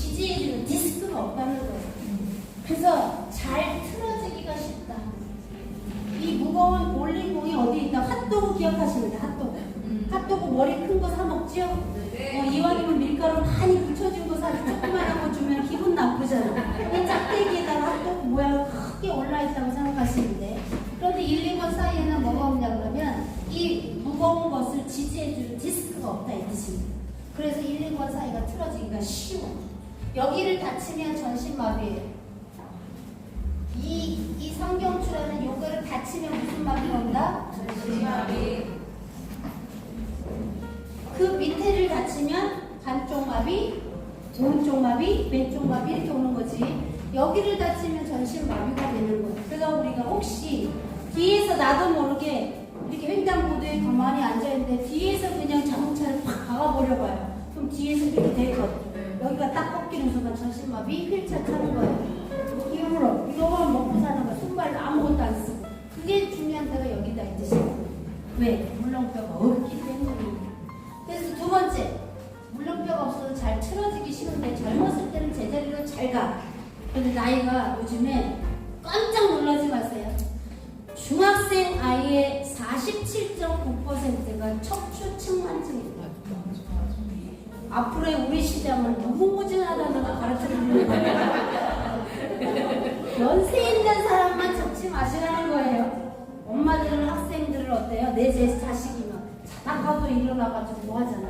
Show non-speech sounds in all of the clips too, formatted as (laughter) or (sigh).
지지해주는 디스크가 없다는 거예요. 그래서 잘 틀어지기가 쉽다. 이 무거운 볼링공이 어디 있다? 핫도그 기억하시는데 핫도그. 핫도그 머리 큰 거 사 먹죠? 어, 이왕이면 밀가루 많이 묻혀진 거 사서 조그만한 거 주면 기분 나쁘잖아. 이 짝대기에다가 핫도그 모양 크게 올라있다고 생각하시는데 그런데 1, 2번 사이에는 뭐가 없냐 그러면 이 무거운 것을 지지해주는 디스크가 없다 이 뜻입니다. 그래서 1, 2번 사이가 틀어지기가 쉬워. 여기를 다치면 전신마비예요. 이, 이 성경추라는 요거를 다치면 무슨 마비가 온다? 그 밑에를 다치면 반쪽 마비, 오른쪽 마비, 왼쪽 마비 이렇게 오는 거지. 여기를 다치면 전신 마비가 되는 거야. 그래서 우리가 혹시 뒤에서 나도 모르게 이렇게 횡단보도에 가만히 앉아있는데 뒤에서 그냥 자동차를 팍 박아버려봐요. 그럼 뒤에서 이렇게 되거든. 여기가 딱 꺾이는 순간 전신 마비 휠차 타는 거예요. 이거로 이거만 먹고 사는 거야. 손발로 아무것도 안 쓰고. 그게 중요한 데가 여기다 이 뜻이야. 왜? 물렁뼈가 없기 때문이니까. 그래서 두 번째, 물렁뼈가 없어서 잘 틀어지기 쉬운데 젊었을 때는 제자리로 잘 가. 근데 나이가 요즘에 깜짝 놀라지 마세요. 중학생 아이의 47.9%가 척추 측만증입니다. 앞으로의 우리 시장은 무궁무진하다는 걸 가르쳐주는 거예요. 연세 있는 사람만 잡지 마시라는 거예요. 엄마들은 학생들을 어때요? 내 제 자식이면 자다가도 일어나가지고 뭐 하잖아.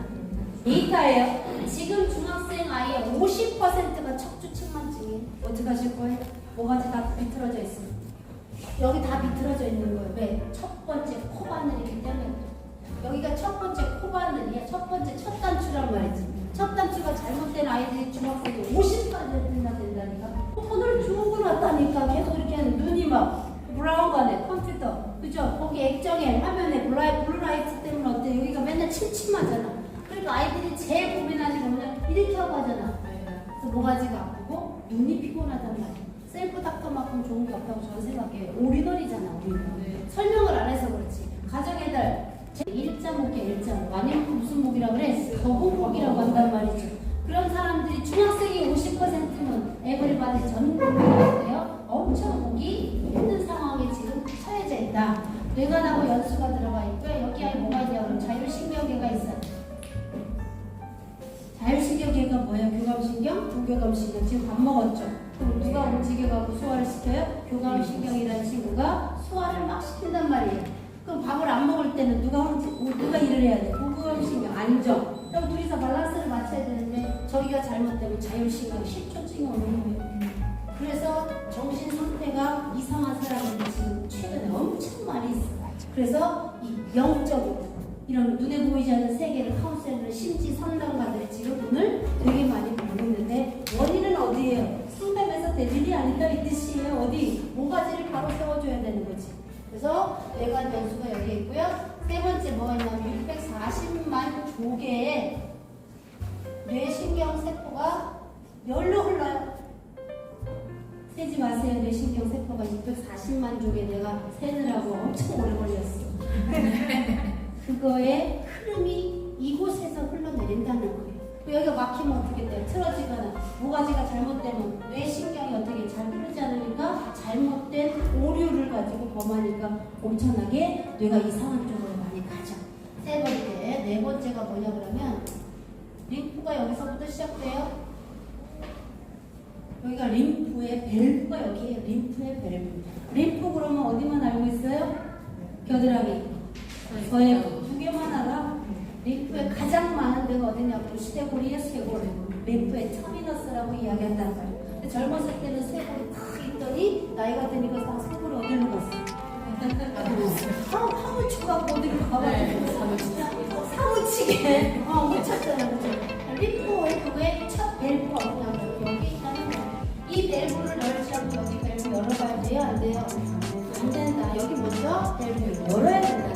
데이터예요. 지금 중학생 아이의 50%가 척추 측만증이에요. 어떻게 하실 거예요? 뭐가지 다 비틀어져 있어요. 여기 다 비틀어져 있는 거예요. 왜? 첫 번째 코바늘이기 때문에. 여기가 첫 번째 코바늘이야. 첫 번째 첫 단추란 말이지. 첫 단추가 잘못된 아이들이 중학생이 50까지 된다 된다니까. 오늘 주고 놨다니까. 계속 이렇게 하는 눈이 막 브라운관에 컴퓨터. 그죠? 거기 액정에 화면에 블라이, 블루라이트 때문에 어때? 여기가 맨날 침침하잖아. 그러니까 아이들이 제일 고민하는 건 뭐냐? 이렇게 하고 하잖아. 그래서 모가지가 아프고 눈이 피곤하단 말이야. 셀프 닥터만큼 좋은 게 없다고 저는 생각해요. 올인원이잖아, 올인원. 에브리바디 전 국민인데요. 엄청 목이 힘든 상황에 지금 처해져 있다. 뇌관하고 연수가 들어가 있고요. 여기 안에 뭐가 있냐 그럼 자율신경계가 있어요. 자율신경계가 뭐예요? 교감신경, 부교감신경. 지금 밥 먹었죠? 그럼 누가 움직여가고 소화를 시켜요? 교감신경이라는 친구가 소화를 막 시킨단 말이에요. 그럼 밥을 안 먹을 때는 누가 누가 일을 해야 돼? 부교감신경 아니죠? 그럼 둘이서 밸런스를 저기가 잘못되면 자율신경 실조증이 오는 거예요. 그래서 정신 상태가 이상한 사람들이 지금 최근에 엄청 많이 있어요. 그래서 이 영적으로 이런 눈에 보이지 않는 세계를 카운셀러 심지 상담가들이 지금 오늘 되게 많이 보고 있는데 원인은 어디예요? 상담에서 될 일이 아니다 이 뜻이에요. 어디 모가지를 바로 세워줘야 되는 거지. 그래서 뇌관 변수가 여기 있고요. 세 번째 뭐가 있냐면 640만 조개의 뇌신경 세포가 열로 흘러요. 세지 마세요. 뇌신경 세포가 640만 쪽에 내가 세느라고 엄청 오래 걸렸어. (laughs) 그거의 흐름이 이곳에서 흘러내린다는 거예요. 그 여기가 막히면 어떻게 돼요? 틀어지거나 모가지가 잘못되면 뇌신경이 어떻게 잘 흐르지 않으니까 잘못된 오류를 가지고 범하니까 엄청나게 뇌가 이상한 쪽으로 많이 가죠. 세 번째, 네 번째가 뭐냐 그러면 림프가 여기서부터 시작돼요. 여기가 림프의 밸브가 여기에요. 림프의 밸브. 림프 그러면 어디만 알고 있어요? 겨드랑이. 저의 두 개만 알아. 림프에 가장 많은 데가 어디냐고 시대고리의 쇄골. 림프의 터미너스라고 이야기한단 말이에요. 근데 젊었을 때는 쇄골이 탁 있더니 나이가 드니까 다 쇄골이 어디로 갔어? 사- 사무치고 어디로 가가지고 사무치게 어 묻혔잖아 림프의 그게 첫 밸브가 뭐냐면 여기 있다는 거야. 이 밸브를 열지 않고 여기 밸브 열어봐야 돼요? 안 돼요? 안 된다. 여기 먼저 밸브를 열어야 된다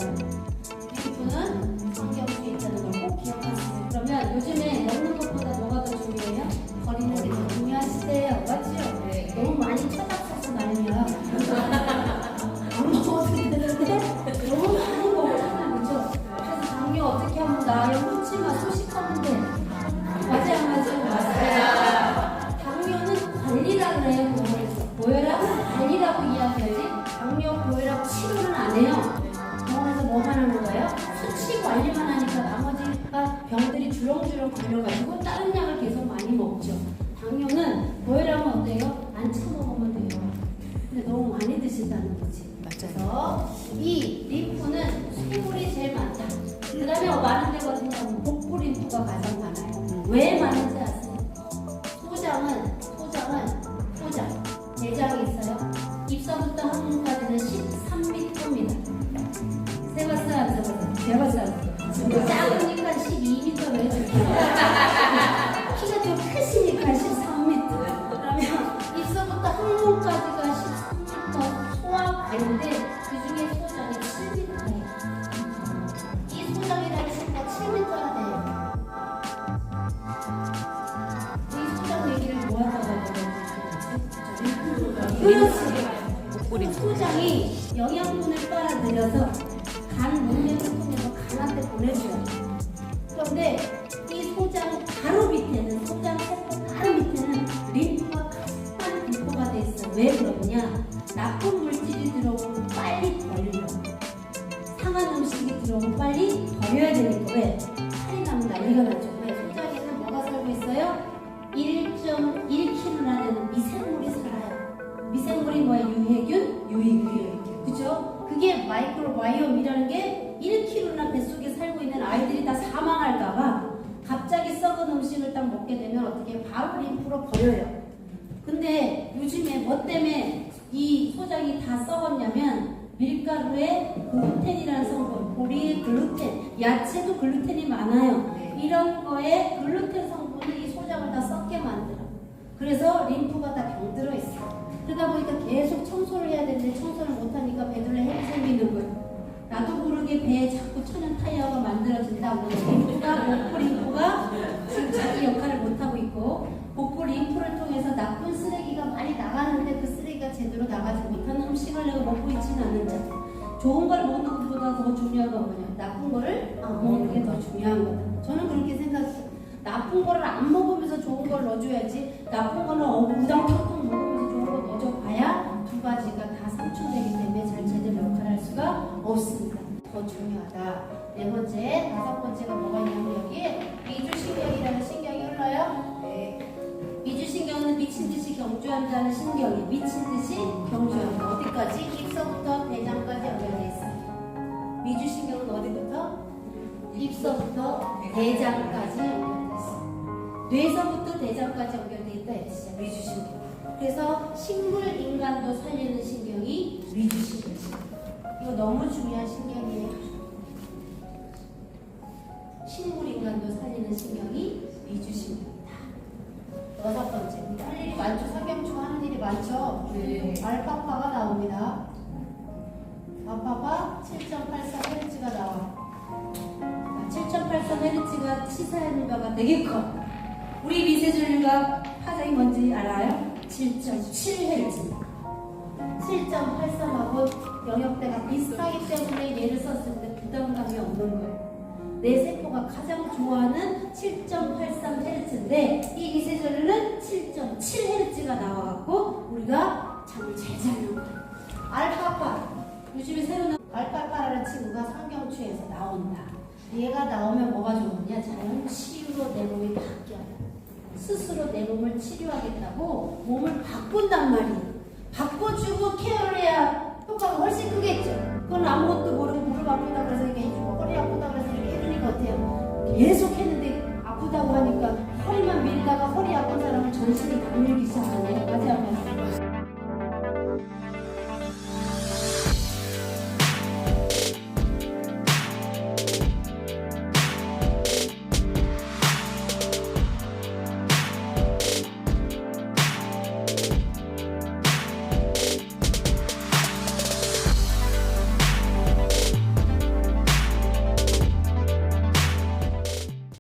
안 해요. 병원에서 뭐 하는 거예요? 수치 관리만 하니까 나머지가 병들이 주렁주렁 걸려가지고 다른 약을 계속 많이 먹죠. 당뇨는 고혈압은 어때요? 안 처먹으면 돼요. 근데 너무 많이 드신다는 거지. 맞아요 이 림프는 수분이 제일 많다. 그 다음에 많은 데거든요. 복부 림프가 가장 많아요. 왜 많은지 뿌림. 소장이 영양분을 빨아들여서 간 문맥을 통해서 간한테 보내줘요. 그런데 이 소장 바로 밑에는 소장 세포 바로 밑에는 림프가 가득한 림프가 돼 있어. 왜 그러냐? 나쁜 물질이 들어오면 빨리 버리려. 상한 음식이 들어오면 빨리 버려야 되니까 왜? 살이 나면 난리가 나죠. 글루텐이 많아요. 이런 거에 글루텐 성분이 이 소장을 다 썩게 만들어. 그래서 림프가 다 병들어 있어. 그러다 보니까 계속 청소를 해야 되는데 청소를 못하니까 배둘레 생기는 거예요. 나도 모르게 배에 자꾸 천연 타이어가 만들어진다고 림프가 복부 림프가 지금 자기 역할을 못하고 있고 복부 림프를 통해서 나쁜 쓰레기가 많이 나가는데 그 쓰레기가 제대로 나가지 못하는 음식을 내가 먹고 있지는 않는지 좋은 걸 먹는 것보다 더 중요한 건 뭐냐? 나쁜 거를 안 먹는 게 더 중요한 거다. 저는 그렇게 생각해요. 나쁜 거를 안 먹으면서 좋은 걸 넣어줘야지 나쁜 거는 우당탕탕 먹으면서 좋은 거 넣어줘봐야 두 가지가 다 상충되기 때문에 잘 제대로 역할할 수가 없습니다. 더 중요하다. 네 번째 다섯 번째가 뭐가 있냐면 여기에 미주신경이라는 신경이 흘러요. 네. 미주신경은 미친 듯이 경주한다는 신경이 미친 듯이 경주한다. 어디까지? 입서부터 대장까지 연결 대장까지 연결돼 있어요. 뇌서부터 대장까지 연결돼 있다 했죠. 미주신경. 그래서 식물 인간도 살리는 신경이 미주신경. 이거 너무 중요한 신경이에요. 식물 인간도 살리는 신경이 미주신경이다. 여섯 번째. 할 일이 많죠. 사경추가 하는 일이 많죠. 네. 알파파가 나옵니다. 알파파 7.83Hz가 나와. 7.83Hz가 치사하는 바가 되게 커. 우리 미세전류가 파장이 뭔지 알아요? 7.7Hz. 7.83하고 영역대가 비슷하기 때문에 얘를 썼을 때 부담감이 없는 거예요. 내 세포가 가장 좋아하는 7.83Hz인데 이 미세전류는 7.7Hz가 나와갖고 우리가 잠을 잘 자는 거예요. 알파파 요즘에 새로 나온 알파파라는 친구가 상경추에서 나온다. 얘가 나오면 뭐가 좋으냐? 자연 치유로 내 몸이 바뀌어요. 스스로 내 몸을 치료하겠다고 몸을 바꾼단 말이에요. 바꿔주고 케어를 해야 효과가